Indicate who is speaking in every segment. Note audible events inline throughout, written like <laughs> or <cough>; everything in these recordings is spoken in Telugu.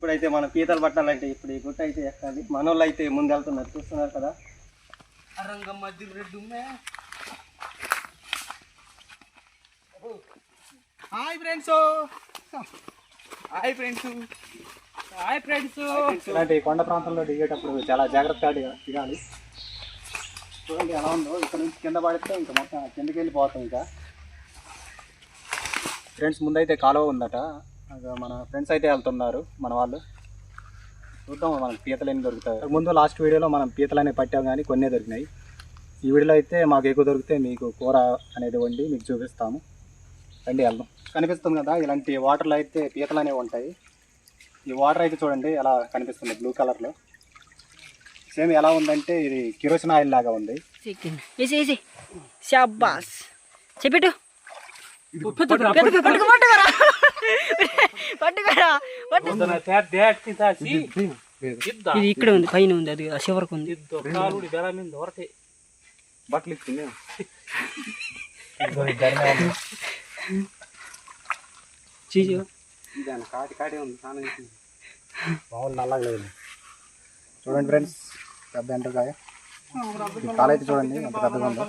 Speaker 1: ఇప్పుడైతే మన పీతలు పట్టాలంటే ఇప్పుడు ఈ గుట్ట అయితే ఎక్కాలి. మనోళ్ళు అయితే ముందు వెళ్తున్నారు చూస్తున్నారు కదా
Speaker 2: hi friends. Hi friends. Hi friends.
Speaker 1: ఇలాంటి కొండ ప్రాంతంలో దిగేటప్పుడు చాలా జాగ్రత్తగా దిగా- దిగాలి. చూడండి ఎలా ఉందో. ఇక్కడ నుంచి కింద పడితే ఇంకా మొత్తం కిందకి వెళ్ళిపోతాం ఇంకా. ఫ్రెండ్స్ ముందైతే కాలువ ఉందట. మన ఫ్రెండ్స్ అయితే వెళ్తున్నారు మన వాళ్ళు. చూద్దాం మనకి పీతలు ఎన్ని దొరుకుతాయి ముందు లాస్ట్ వీడియోలో మనం పీతలు అనేవి పట్టాం కానీ కొన్నే దొరికినాయి. ఈ వీడియోలో అయితే మాకు ఎక్కువ దొరికితే మీకు కూర అనేది వండి మీకు చూపిస్తాము. రండి వెళ్దాం. కనిపిస్తుంది కదా ఇలాంటి వాటర్లో అయితే పీతలు అనేవి ఉంటాయి. ఈ వాటర్ అయితే చూడండి ఎలా కనిపిస్తుంది బ్లూ కలర్లో సేమ్ ఎలా ఉందంటే ఇది కిరోసిన్ ఆయిల్ లాగా ఉంది.
Speaker 3: చెప్పిట్టు. పట్టుకోరా ఇది ఇక్కడ ఉంది పైన ఉంది అది ఆ చివరకు ఉంది.
Speaker 1: బట్టలు ఇచ్చింది
Speaker 3: చీజు
Speaker 1: దాని కాటి కాటి ఉంది చూడండి ఫ్రెండ్స్ పెద్ద ఎంటకాయ కాలు అయితే చూడండి ఎంత పెద్దగా ఉందో.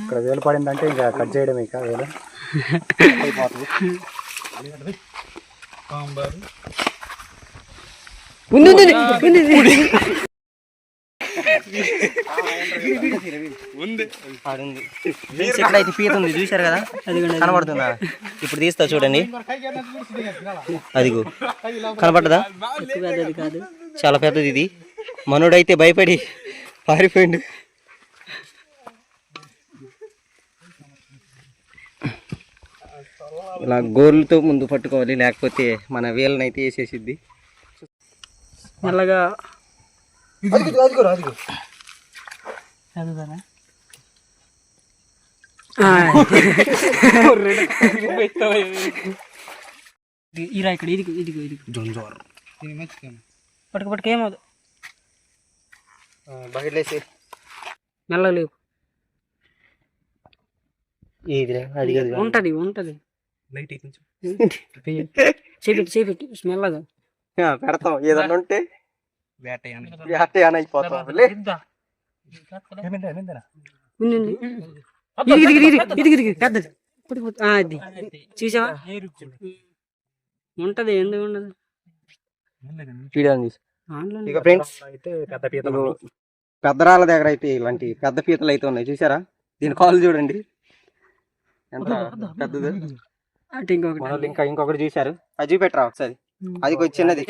Speaker 1: ఇక్కడ వేలు పడిందంటే ఇంకా కట్ చేయడం ఇక వేలు. అయిపోతుంది <laughs>
Speaker 3: ఉంది ఉంది ఉంది, ఉంది.
Speaker 4: ఆడుంది. ఎక్కడైతే పీత ఉంది చూశారు కదా? కనబడుతుందా? ఇప్పుడు తీస్తా చూడండి. అదిగో. కనబడ్డదా
Speaker 3: ఎక్కువ పెద్దది కాదు.
Speaker 4: చాలా పెద్దది ఇది. మనోడైతే భయపడి పారిపోయిండు. ఇలా గోర్లతో ముందు పట్టుకోవాలి లేకపోతే మన వేలనైతే వేసేసిద్ది.
Speaker 3: మెల్లగా <laughs> ఇరా ఇక్కడ ఇదిగో ఇదిగో ఇదిగో. పట్టుకు పట్టుకు ఏమవుదు
Speaker 4: బకెట్లేసి
Speaker 3: మెల్లగా లేవు
Speaker 4: ఇది అది అది
Speaker 3: ఉంటది. ఉంటది చేపెట్టు చేపెట్టు మెల్లగా
Speaker 4: పెడతాం. ఏదన్నా ఉంటే వేట అని అయిపోతాం.
Speaker 3: పెద్దది. అది. చూసావా? ఉంటది ఎందుకు ఉండదు?
Speaker 4: ఇక ఫ్రెండ్స్
Speaker 1: అయితే పెద్ద పీతలు
Speaker 4: పెద్దరాళ్ళ దగ్గర అయితే ఇలాంటి పెద్ద పీతలు అయితే ఉన్నాయి. చూసారా? దీని కాలు చూడండి. ఎంత పెద్దది?
Speaker 3: అటు ఇంకొకటి
Speaker 4: మనోళ్ళు ఇంకా ఇంకొకటి చూశారు. అది చూపెట్టరా ఒకసారి? అది కొంచెం చిన్నది.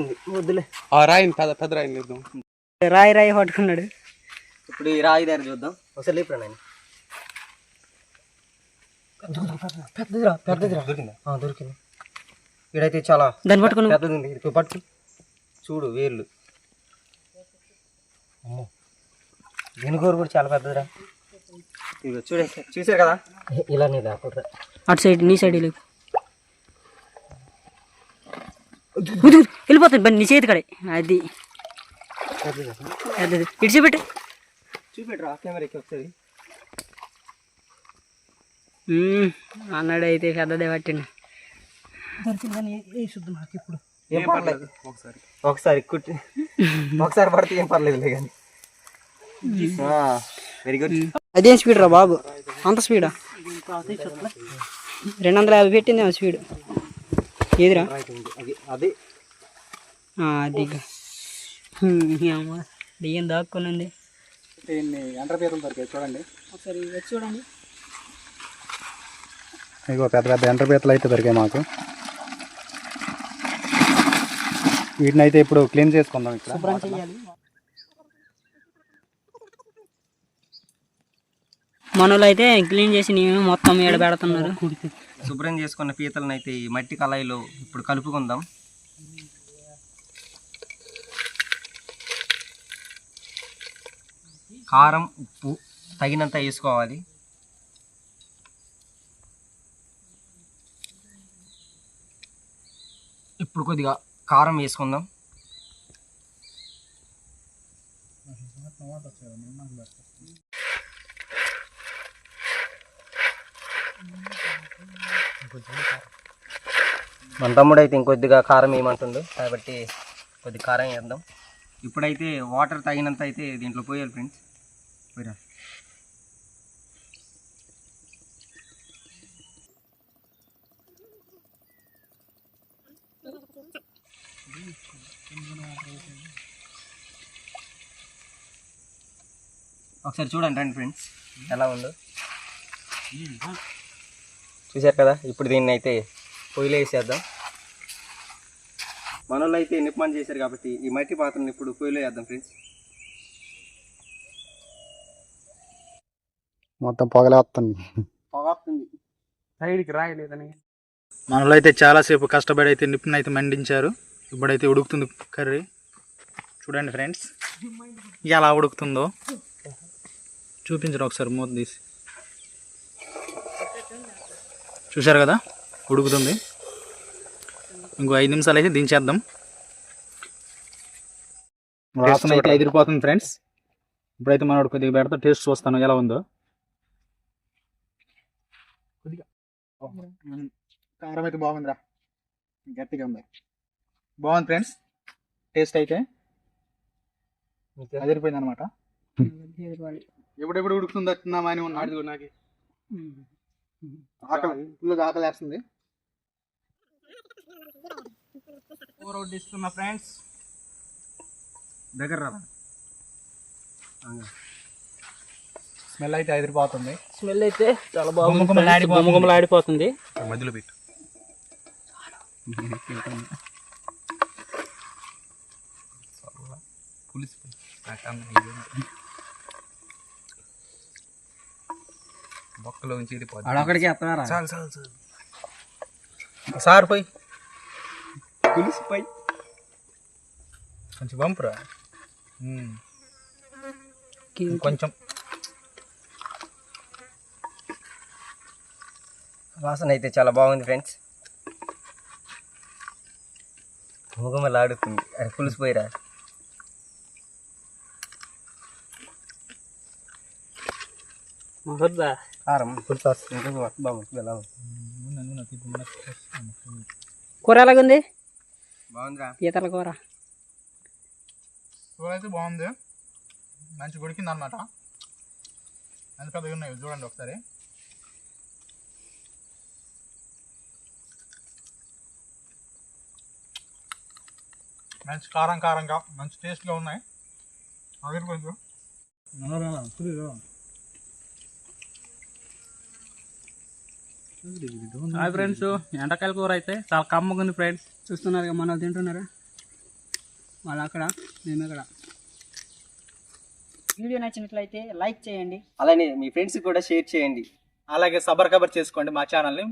Speaker 4: ఉంది. వద్దులే.
Speaker 2: రాయిని పెద్ద పెద్ద రాయిని లేద్దాం
Speaker 3: రాయి రాయి పట్టుకున్నాడు.
Speaker 4: ఇప్పుడు ఈ రాయి దగ్గర చూద్దాం. ఒకసారి లేపురా నాయన? పెద్దదిరా పెద్దదిరా. దొరికిందా? దొరికింది. ఇక్కడైతే చాలా
Speaker 3: దాన్ని పట్టుకుని
Speaker 4: పెద్దది ఉంది ఇది పట్టు. చూడు వేర్లు అమ్మో. దీని కూర కూడా చాలా పెద్దదిరా. ఇదిగో చూడే. చూసారు కదా? ఇలానే దాకుంటారా
Speaker 3: అటు సైడ్ నీ సైడ్ లేపు వెళ్ళిపోతుంది బండి నీ చేతి కడే. అది. అది ఇటు చూపెట్టు.
Speaker 4: చూపెట్టరా కెమెరాకి ఒకసారి
Speaker 3: ఉమ్, అన్నాడు అయితే పెద్దదే పట్టిండు
Speaker 4: ఏం పర్లేదు. ఒకసారి. ఒకసారి కుట్టి. ఒకసారి పడితే ఏం పర్లేదులే కానీ. వెరీ గుడ్
Speaker 3: అదేం స్పీడ్ రా బాబు? అంత స్పీడా రెండు వందల యాభై పెట్టింది ఆ స్పీడ్ ఏదిరా?
Speaker 4: అది.
Speaker 3: దెయ్యం దాక్కుని ఉంది
Speaker 1: దీన్ని ఎంటర్ పీతలు దొరికాయి చూడండి.
Speaker 3: ఒకసారి చూడండి.
Speaker 1: ఇగో పెద్ద పెద్ద ఎంటర్ పీతలు అయితే దొరికాయి మాకు. వీటిని అయితే ఇప్పుడు క్లీన్ చేసుకుందాం ఇక్కడ
Speaker 3: శుభ్రం చేయాలి మనోళ్ళు అయితే క్లీన్ చేసి నేను మొత్తం ఏడ పెడుతున్నారు.
Speaker 4: శుభ్రం చేసుకున్న పీతలను అయితే ఈ మట్టి కళాయిలో ఇప్పుడు కలుపుకుందాం. కారం ఉప్పు తగినంత వేసుకోవాలి. ఇప్పుడు కొద్దిగా కారం వేసుకుందాం. మన తమ్ముడు అయితే ఇంకొద్దిగా కారం వేయమంటుండు కాబట్టి కొద్ది కారం వేద్దాం. ఇప్పుడైతే వాటర్ తగినంత అయితే దీంట్లో పోయాలి ఫ్రెండ్స్. పోయిరా. ఒకసారి చూడండి రండి ఫ్రెండ్స్. ఎలా ఉందో. చూశారు కదా? ఇప్పుడు దీన్ని అయితే పొయ్యిలో వేసేద్దాం. మనోళ్ళు అయితే నిప్పమని చేశారు కాబట్టి ఈ మట్టి పాత్రను ఇప్పుడు పొయ్యిలో వేద్దాం ఫ్రెండ్స్.
Speaker 1: మొత్తం పొగలేస్తుంది.
Speaker 4: పొగొస్తుంది.
Speaker 2: సైడ్కి రాయలేదని.
Speaker 5: మనలో అయితే చాలాసేపు కష్టపడి అయితే నిప్పుని అయితే మండించారు. ఇప్పుడైతే ఉడుకుతుంది కర్రీ. చూడండి ఫ్రెండ్స్ ఎలా ఉడుకుతుందో. చూపించండి ఒకసారి మూత తీసి. చూశారు కదా? ఉడుకుతుంది. ఇంకో ఐదు నిమిషాలు అయితే దించేద్దాం. వాసన అయితే ఎదిరిపోతుంది ఫ్రెండ్స్. ఇప్పుడైతే మనోడు కొద్దిగా పెడతా టేస్ట్ చూస్తాను ఎలా ఉందో. కారం అయితే బాగుందిరా. గట్టిగా ఉంది. బాగుంది ఫ్రెండ్స్. టేస్ట్ అయితే. అదిరిపోయింది అనమాట ఎప్పుడెప్పుడు ఉడుకుతుందో అని ఉన్నాడు. నాకు. ఆకలి ఫుల్గా ఆకలి వేస్తుంది.
Speaker 2: కూర వడ్డిస్తున్నా ఫ్రెండ్స్
Speaker 4: దగ్గర రా
Speaker 1: స్మెల్ అయితే ఎదిరిపోతుంది.
Speaker 3: స్మెల్ అయితే చాలా
Speaker 2: గుమగుమలాడిపోతుంది.
Speaker 3: గుమగుమలాడిపోతుంది
Speaker 5: మధ్యలో పెట్టు.
Speaker 2: పులిసి బొక్కలో ఉంచి
Speaker 4: అడొక్కడికి ఎత్తనారా?
Speaker 2: చాలు చాలు చాలు.
Speaker 5: సార్ పోయి.
Speaker 4: పులిసిపోయి
Speaker 5: కొంచెం పంపురా. కొంచెం
Speaker 4: వాసన అయితే చాలా బాగుంది ఫ్రెండ్స్. ముఖమలాడుతుంది అది పులిసిపోయిరా
Speaker 3: వద్దా కారం ఎలాగుంది
Speaker 4: బాగుందిరా
Speaker 3: పీతల కూర
Speaker 5: కూర అయితే బాగుంది మంచి ఉడికింది అనమాట ఎంత పెద్దగా ఉన్నాయి చూడండి ఒకసారి మంచి కారం కారంగా మంచి టేస్ట్గా ఉన్నాయి అదిరి కొంచెం
Speaker 2: హాయ్ ఫ్రెండ్స్ ఎండకాయల కూర అయితే చాలా కమ్మగా ఉంది ఫ్రెండ్స్
Speaker 3: చూస్తున్నారు మన వాళ్ళు తింటున్నారా? వాళ్ళు అక్కడ మేము ఇక్కడ. వీడియో నచ్చినట్లయితే లైక్ చేయండి.
Speaker 4: అలానే మీ ఫ్రెండ్స్కి కూడా షేర్ చేయండి.
Speaker 5: అలాగే సబర్ కబర్ చేసుకోండి మా ఛానల్ని